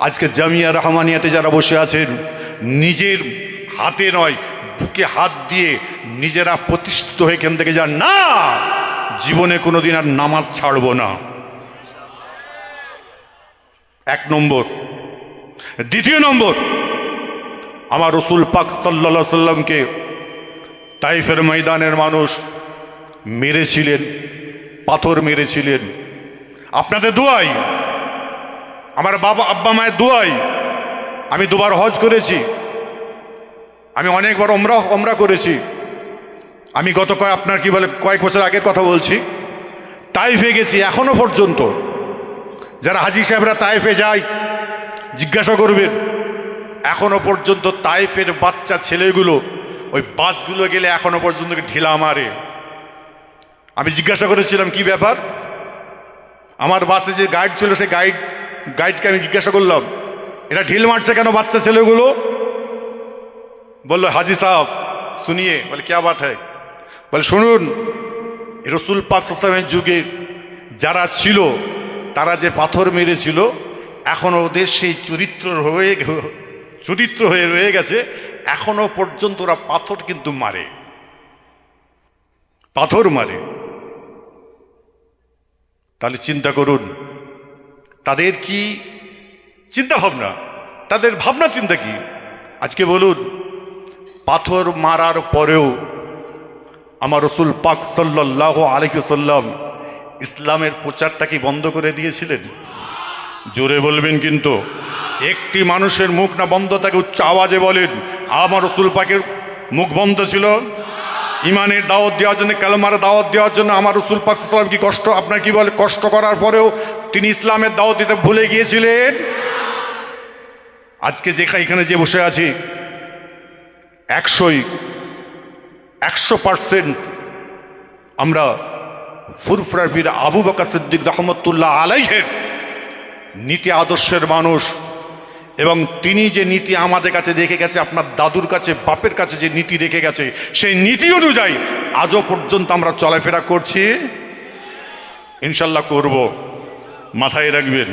আজকে জামিয়া রহমানিয়াতে যারা বসে আছেন, নিজের হাতে নয়, বুকে হাত দিয়ে নিজেরা প্রতিষ্ঠিত হয়ে এখান থেকে যান। না! জীবনে কোনোদিন আর নামাজ ছাড়বো না। এক নম্বর। দ্বিতীয় নম্বর। আমার রসুল পাক সাল্লা সাল্লামকে তাইফের ময়দানের মানুষ মেরেছিলেন, পাথর মেরেছিলেন। আপনাদের দোয়াই আমার বাবা, আব্বা মায়ের দোয়াই। আমি দুবার হজ করেছি। আমি অনেকবার ওমরা ওমরা করেছি। আমি গত কয়, আপনার কি বলে, কয়েক বছর আগের কথা বলছি, তাইফে গেছি এখনও পর্যন্ত। যারা হাজি সাহেবরা তাইফে যায়, জিজ্ঞাসা করবেন এখনও পর্যন্ত তাইফের বাচ্চা ছেলেগুলো ওই বাসগুলো গেলে এখনও পর্যন্ত ঢিলা মারে। আমি জিজ্ঞাসা করেছিলাম, কি ব্যাপার? আমার বাসে যে গাইড ছিল, সে গাইড গাইডকে আমি জিজ্ঞাসা করলাম, এটা ঢিল মারছে কেন বাচ্চা ছেলেগুলো? বলল, হাজি সাহেব, শুনিয়ে। বলে, কে বাত হ্যাঁ বলে, শুনুন, রসুল পাকসামের যুগে যারা ছিল, তারা যে পাথর মেরেছিল, এখন ওদের সেই চরিত্র হয়ে চরিত্র হয়ে রয়ে গেছে এখনও পর্যন্ত ওরা পাথর কিন্তু মারে। পাথর মারে। তাহলে চিন্তা করুন তাদের কি চিন্তা ভাবনা তাদের ভাবনা চিন্তা কি? আজকে বলুন, পাথর মারার পরেও আমার রসুল পাক সাল্লাহ আলিকুসাল্লাম ইসলামের প্রচারটা কি বন্ধ করে দিয়েছিলেন? জোরে বলবেন কিন্তু। একটি মানুষের মুখ না বন্ধ, তাকে উচ্চ আওয়াজে বলেন, আমার রসুল পাকের মুখ বন্ধ ছিল। ইমানের দাওয়াত দেওয়ার জন্য, কালমার দাওয়াত দেওয়ার জন্য আমার রসুল পাক সাল্লাম কি কষ্ট, আপনার কি বলে, কষ্ট করার পরেও তিনি ইসলামের দাওয়াত দিতে ভুলে গিয়েছিলেন। আজকে যে এখানে যে বসে আছি, একশোই, একশো পার্সেন্ট আমরা ফুরফুরার পীর আবু বকর সিদ্দিক রহমতুল্লাহ আলাইহের নীতি আদর্শের মানুষ এবং তিনি যে নীতি আমাদের কাছে রেখে গেছে, আপনার দাদুর কাছে, বাপের কাছে যে নীতি রেখে গেছে, সেই নীতি অনুযায়ী আজও পর্যন্ত আমরা চলাফেরা করছি। ইনশাল্লাহ করব। মাথায় রাখবেন